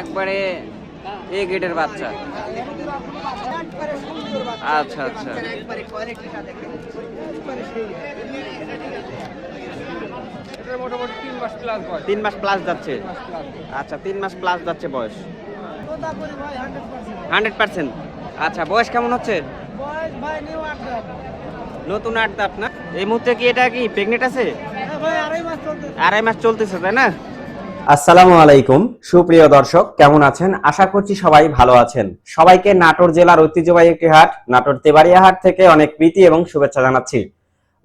একবারে এ গেটের বাচ্চা। আচ্ছা, আচ্ছা। তিন মাস প্লাস যাচ্ছে। আচ্ছা তিন মাস প্লাস যাচ্ছে বয়স। তোতাপুরি ভাই 100% হান্ড্রেড পার্সেন্ট। আচ্ছা বয়স কেমন হচ্ছে? নতুন আট দাঁত না? এই মুহূর্তে কি এটা কি প্রেগনেন্ট আছে? হ্যাঁ আড়াই মাস চলতেছে তাই না? আসসালামু আলাইকুম। সুপ্রিয় দর্শক, কেমন আছেন? আশা করছি সবাই ভালো আছেন। সবাইকে নাটোর জেলার ঐতিহ্যবাহী একটি হাট, নাটোর তেবাড়িয়া হাট থেকে অনেক প্রীতি এবং শুভেচ্ছা জানাচ্ছি।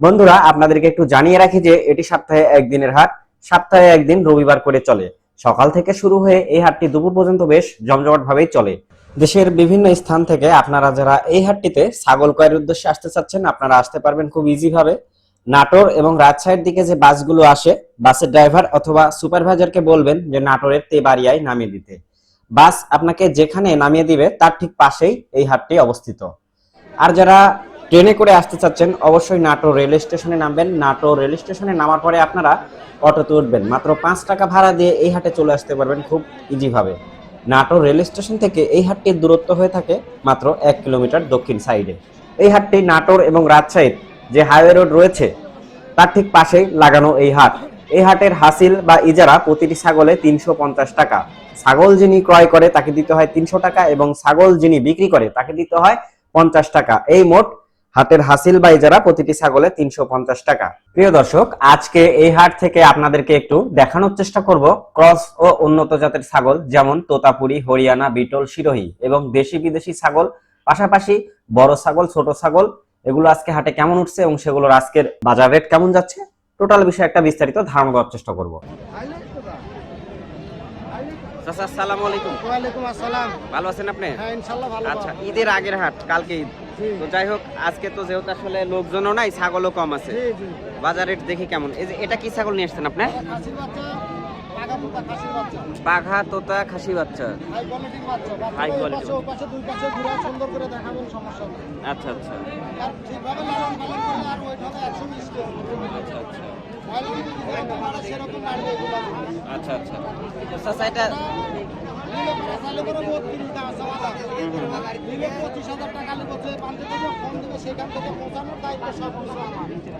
বন্ধুরা, আপনাদেরকে একটু জানিয়ে রাখি যে এটি সপ্তাহে একদিনের হাট, সপ্তাহে একদিন রবিবার করে চলে। সকাল থেকে শুরু হয়ে এই হাটটি দুপুর পর্যন্ত বেশ জমজমাট ভাবেই চলে। দেশের বিভিন্ন স্থান থেকে আপনারা যারা এই হাটটিতে ছাগল ক্রয়ের উদ্দেশ্যে আসতে চাচ্ছেন, আপনারা আসতে পারবেন খুব ইজি ভাবে। নাটোর এবং রাজশাহীর দিকে যে বাসগুলো আসে, বাসের ড্রাইভার অথবা সুপারভাইজারকে বলবেন যে নাটোরের তেবাড়িয়ায় নামিয়ে দিতে। বাস আপনাকে যেখানে নামিয়ে দিবে, তার ঠিক পাশেই এই হাটটি অবস্থিত। আর যারা ট্রেনে করে আসতে চাচ্ছেন, অবশ্যই নাটোর রেল স্টেশনে নামবেন। নাটোর রেল স্টেশনে নামার পরে আপনারা অটোতে উঠবেন। মাত্র পাঁচ টাকা ভাড়া দিয়ে এই হাটে চলে আসতে পারবেন খুব ইজি ভাবে নাটোর রেল স্টেশন থেকে এই হাটটির দূরত্ব হয়ে থাকে মাত্র এক কিলোমিটার দক্ষিণ সাইডে। এই হাটটি নাটোর এবং রাজশাহীর যে হাইওয়ে রোড রয়েছে, তার ঠিক পাশেই লাগানো এই হাট। এই হাটের হাসিল বা ইজারা প্রতিটি ছাগলে তিনশো পঞ্চাশ টাকা। ছাগল যিনি ক্রয় করে, তাকে দিতে হয় তিনশো টাকা এবং ছাগল যিনি বিক্রি করে, তাকে দিতে হয় পঞ্চাশ টাকা। এই মোট হাটের হাসিল বা ইজারা প্রতিটি ছাগলে তিনশো পঞ্চাশ টাকা। প্রিয় দর্শক, আজকে এই হাট থেকে আপনাদেরকে একটু দেখানোর চেষ্টা করব ক্রস ও উন্নত জাতের ছাগল, যেমন তোতাপুরি, হরিয়ানা, বিটল, শিরোহী এবং দেশি বিদেশি ছাগল। পাশাপাশি বড় ছাগল, ছোট ছাগল এগুলো আজকে হাটে কেমন উঠছে এবং সেগুলোর আজকের বাজার রেট কেমন যাচ্ছে? টোটাল বিষয়ে একটা বিস্তারিত ধারণা দেওয়ার চেষ্টা করব। চাচা আসসালামু আলাইকুম। ওয়ালাইকুম আসসালাম। ভালো আছেন আপনি? হ্যাঁ ইনশাআল্লাহ ভালো আচ্ছা ঈদের আগের হাট কালকে ঈদ। তো যাই হোক আজকে তো যেহেতু আসলে লোকজনও নাই ছাগলও কম আছে। জি জি। বাজার রেট দেখি কেমন? এই যে এটা কি ছাগল নিয়ে আসছেন আপনি? বাঘা তোতা খাসি বাচ্চা। হাই নেই। আচ্ছা আচ্ছা। আচ্ছা আচ্ছা। কোয়ালিটি আচ্ছা আচ্ছা। এটা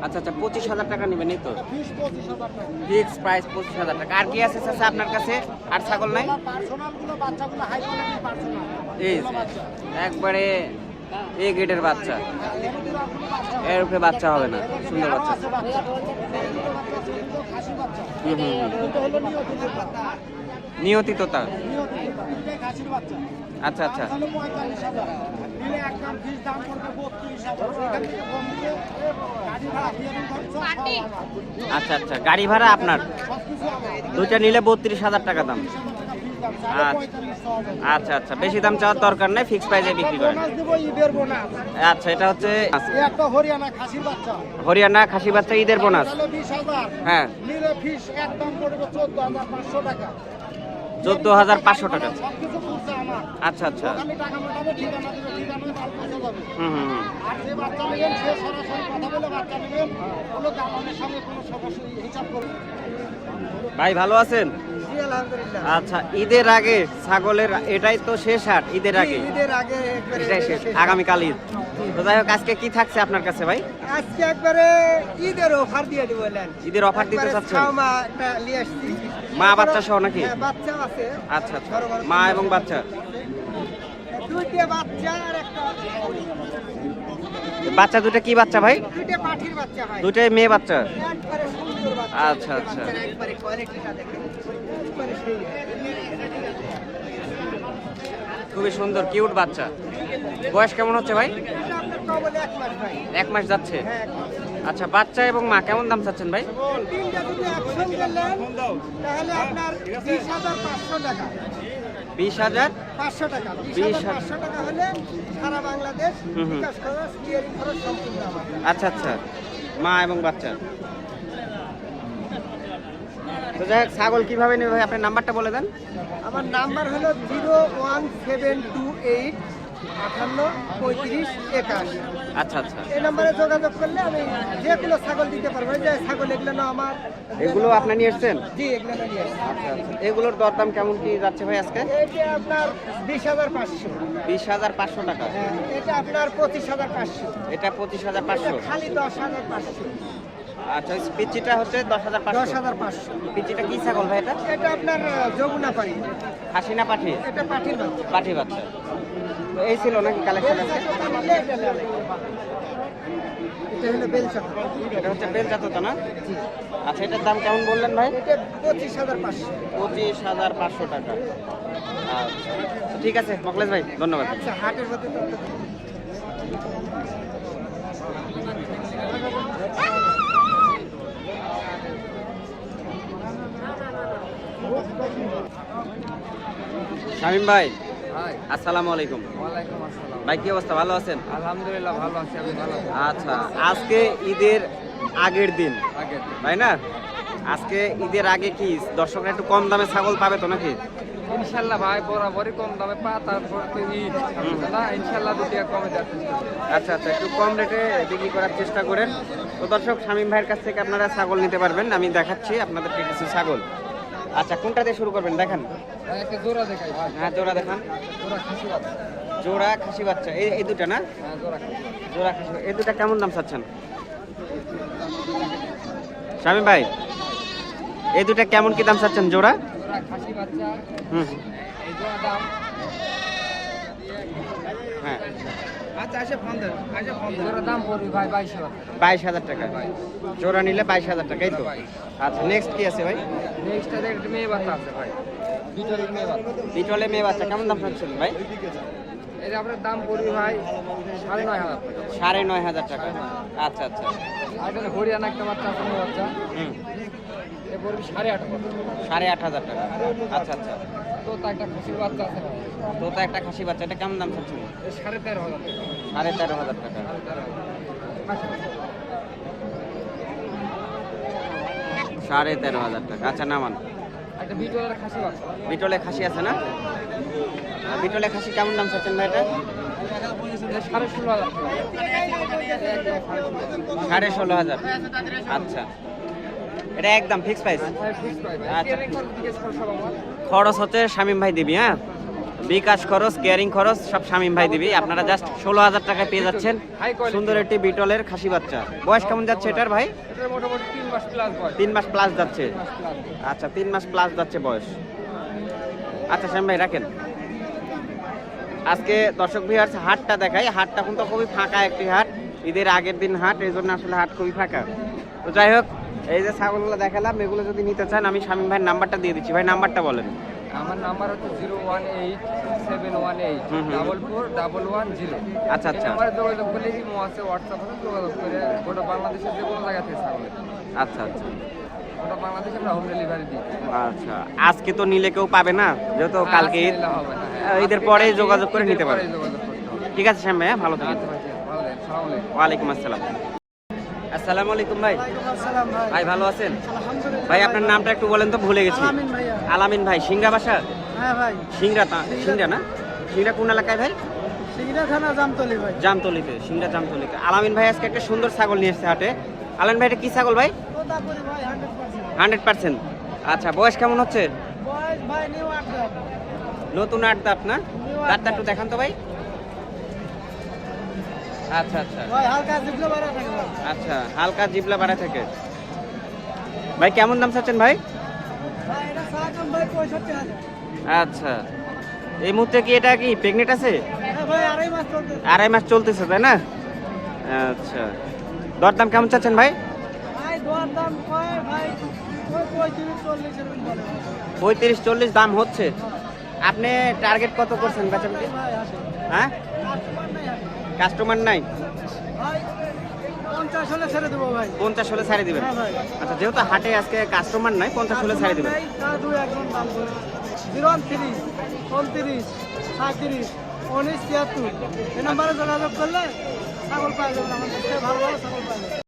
আচ্ছা আচ্ছা পঁচিশ হাজার টাকা নেবেন এই তো? ফিক্স প্রাইস পঁচিশ হাজার টাকা। আর কি আছে চাচা আপনার কাছে? আর ছাগল নাই? এই একবারে এ গ্রেডের বাচ্চা। এর উপরে বাচ্চা হবে না সুন্দর বাচ্চা। হুম হুম। নিয়তি তোতা আচ্ছা আচ্ছা। আচ্ছা আচ্ছা। গাড়ি ভাড়া আপনার? দুইটা নিলে বত্রিশ হাজার টাকা দাম। আচ্ছা আচ্ছা। বেশি দাম চাওয়ার দরকার নেই ফিক্স প্রাইসে বিক্রি করেন। আচ্ছা এটা হচ্ছে হরিয়ানা খাসি বাচ্চা, ঈদের বোনাস হ্যাঁ। চোদ্দ হাজার পাঁচশো টাকা। আচ্ছা আচ্ছা। হুম হুম ভাই ভালো আছেন? আচ্ছা ঈদের আগে ছাগলের এটাই তো শেষ হাট ঈদের আগে? ঈদের আগে এটাই শেষ আগামীকাল ঈদ। তো যাই হোক আজকে কি থাকছে আপনার কাছে ভাই? আজকে একবারে ঈদের অফার দিয়ে দিব ঈদের অফার দিতে চাচ্ছেন? মা বাচ্চা সহ নাকি? হ্যাঁ বাচ্চা আছে। আচ্ছা আচ্ছা। মা এবং বাচ্চা? দুইটা বাচ্চা আর একটা বাচ্চা দুটো কি বাচ্চা ভাই? দুটোই মেয়ে বাচ্চা? আচ্ছা, আচ্ছা। খুবই সুন্দর কিউট বাচ্চা। বয়স কেমন হচ্ছে ভাই? এক মাস ভাই। এক মাস যাচ্ছে? হ্যাঁ। আচ্ছা বাচ্চা এবং মা কেমন দাম চাচ্ছেন ভাই? তাহলে আপনার টাকা। বিশ হাজার? পাঁচশো টাকা। বিশ। পাঁচশো টাকা হলে সারা বাংলাদেশ। বিকাশ খরচ স্টিয়ারিং খরচ সম্পূর্ণ আচ্ছা আচ্ছা। মা এবং বাচ্চা। তো যাই হোক ছাগল কীভাবে নেবে ভাই? আপনার নাম্বারটা বলে দেন। আমার নাম্বার হলো zero one seven two eight আঠান্ন পঁয়ত্রিশ একাশ। আচ্ছা আচ্ছা। এই নম্বরে যোগাযোগ করলে আমি যে কোনো ছাগল দিতে পারব। এই যে ছাগল এগুলো না আমার। এগুলো আপনি নিয়ে এসছেন? জি এগুলো নিয়ে আসছি। আচ্ছা আচ্ছা। এগুলোর দরদাম কেমন কি যাচ্ছে ভাই আজকে? এটা আপনার বিশ হাজার পাঁচশো। বিশ হাজার পাঁচশো টাকা। হ্যাঁ, এটা আপনার পঁচিশ হাজার পাঁচশো। এটা পঁচিশ হাজার পাঁচশো। খালি দশ হাজার পাঁচশো। আচ্ছা পিচিটা হচ্ছে দশ হাজার দশ হাজার পাঁচশো। পিচিটা কি ছাগল ভাই এটা? এটা আপনার যমুনা পাড়ি। খাসি না পাঠি? এটা পাঠির বাচ্চা। পাঠি বাচ্চা। এই ছিল নাকি কালেকশন আছে? এটা হলো হচ্ছে না? আচ্ছা এটার দাম কেমন বললেন ভাই? পঁচিশ হাজার পাঁচশো। পঁচিশ হাজার পাঁচশো টাকা। আচ্ছা ঠিক আছে মকলেশ ভাই ধন্যবাদ। আচ্ছা হাটের মধ্যে তো শামিম ভাই আসসালামু আলাইকুম। ভাই কি অবস্থা? ভালো আছেন? আলহামদুলিল্লাহ ভালো আছি। আমি ভালো আচ্ছা আজকে ঈদের আগের দিন। তাই না? আজকে ঈদের আগে কি দর্শকরা একটু কম দামে ছাগল পাবে তো নাকি? ইনশাল্লাহ ভাই বরাবরই কম দামে পা তারপর না ইনশাল্লাহ দু টাকা কমে যাচ্ছে আচ্ছা আচ্ছা একটু কম রেটে বিক্রি করার চেষ্টা করেন। তো দর্শক শামীম ভাইয়ের কাছ থেকে আপনারা ছাগল নিতে পারবেন। আমি দেখাচ্ছি আপনাদেরকে কিছু ছাগল। আচ্ছা কোনটা দিয়ে শুরু করবেন? দেখান। জোড়া দেখাই। হ্যাঁ জোড়া দেখান। জোড়া খাসি বাচ্চা। জোড়া এই এই দুটা না? হ্যাঁ জোড়া খাসি জোড়া এই দুটা কেমন দাম চাচ্ছেন? স্বামী ভাই এই দুটা কেমন কি দাম চাচ্ছেন জোড়া? জোড়া হুম। জোড়া হ্যাঁ। বাইশ হাজার বাইশ হাজার টাকা। জোড়া নিলে বাইশ হাজার টাকাই তো? আচ্ছা নেক্সট কি আছে ভাই? নেক্সট মেয়ে বাচ্চা আছে ভাই। বিটলে মেয়ে বাচ্চা। কেমন দাম শুনছেন ভাই? আপনার দাম পড়বে ভাই সাড়ে নয় হাজার টাকা। সাড়ে নয় হাজার টাকা? আচ্ছা আচ্ছা। আর এটা হরিয়ানা একটা বাচ্চা আছে বাচ্চা। হুম। এ পড়বে সাড়ে আট হাজার সাড়ে আট হাজার টাকা। আচ্ছা আচ্ছা। তো তা একটা বাচ্চা আছে ভাই। তো তো একটা খাসি বাচ্চা এটা কেমন দাম চাচ্ছেন? সাড়ে তেরো হাজার সাড়ে তেরো হাজার টাকা। সাড়ে তেরো হাজার সাড়ে তেরো হাজার টাকা। আচ্ছা নামান। একটা বিটলের খাসি বাচ্চা। বিটলে খাসি আছে না? বিটলে খাসি কেমন দাম চাচ্ছেন ভাই এটা? সাড়ে ষোলো হাজার সাড়ে ষোলো হাজার। আচ্ছা। এটা একদম ফিক্স প্রাইস price ভাই। আচ্ছা। খরচ হচ্ছে শামিম ভাই দিবি হ্যাঁ? বিকাশ খরচ কেয়ারিং খরচ সব শামিম ভাই দিবি। আপনারা জাস্ট ষোলো হাজার টাকায় পেয়ে যাচ্ছেন। সুন্দর একটি বিটলের খাসি বাচ্চা। বয়স কেমন যাচ্ছে এটার ভাই? তিন মাস প্লাস যাচ্ছে। আচ্ছা তিন মাস প্লাস যাচ্ছে বয়স। আচ্ছা শ্যাম ভাই রাখেন। আজকে দর্শক ভিউয়ার্স হাটটা দেখাই। হাটটা কিন্তু খুবই ফাঁকা একটি হাট। ঈদের আগের দিন হাট এই জন্য আসলে হাট খুবই ফাঁকা। তো যাই হোক এই যে ছাগলগুলো দেখালাম এগুলো যদি নিতে চান আমি শামীম ভাইয়ের নাম্বারটা দিয়ে দিচ্ছি। ভাই নাম্বারটা বলেন। আমার নাম্বার হচ্ছে zero one eight seven one eight. Double four double one zero আচ্ছা, আচ্ছা। আমার যোগাযোগ করলে ইমো আছে হোয়াটসঅ্যাপ আছে যোগাযোগ করে গোটা বাংলাদেশের যে কোনো জায়গা থেকে ছাগলের আচ্ছা আচ্ছা গোটা বাংলাদেশে আমরা হোম ডেলিভারি দিই আচ্ছা আজকে তো নিলে কেউ পাবে না যেহেতু কালকে হ্যাঁ। ঈদের পরেই যোগাযোগ করে নিতে পারবে হবে। ঠিক আছে শ্যাম ভাই হ্যাঁ, ভালো থাকেন আচ্ছা। ওয়ালাইকুম আসসালাম আসসালামু আলাইকুম ভাই। ভাই। ভালো আছেন? ভাই আপনার নামটা একটু বলেন তো ভুলে গেছি। আলামিন ভাই সিংড়া বাসা? হ্যাঁ ভাই। সিংড়া সিংড়া না? সিংড়া কোন এলাকায় ভাই? জামতলিতে সিংড়া জামতলিতে। আলামিন ভাই আজকে একটা সুন্দর ছাগল নিয়ে এসছে হাটে। আলামিন ভাই এটা কি ছাগল ভাই? Hundred percent. আচ্ছা বয়স কেমন হচ্ছে? নতুন আট দাঁত না? দাঁতটা একটু দেখান তো ভাই। আচ্ছা আচ্ছা। আচ্ছা হালকা জিবলা বাড়া থেকে। ভাই কেমন দাম চাচ্ছেন ভাই? আচ্ছা। এই মুহূর্তে কি এটা কি প্রেগনেন্ট আছে? হ্যাঁ আড়াই মাস চলতেছে। তাই না? আচ্ছা। দরদাম কেমন চাচ্ছেন ভাই? পঁয়ত্রিশ চল্লিশ দাম হচ্ছে। আপনি টার্গেট কত করছেন বেচাবেচি ভাই হ্যাঁ? কাস্টমার নাই? পঞ্চাশ হলে ছেড়ে দেবো ভাই। পঞ্চাশ হলে ছাড়ে দিবেন? হ্যাঁ আচ্ছা যেহেতু হাটে আজকে কাস্টমার নাই পঞ্চাশ হলে ছাড়ে দিবেন? জিরো তিরিশ উনত্রিশ সাঁত্রিশ উনিশ তিয়াত্তর। এই নাম্বারে যোগাযোগ করলে ছাগল পাওয়া যাবে আমাদের ভালো ভালো ছাগল পাওয়া যাবে।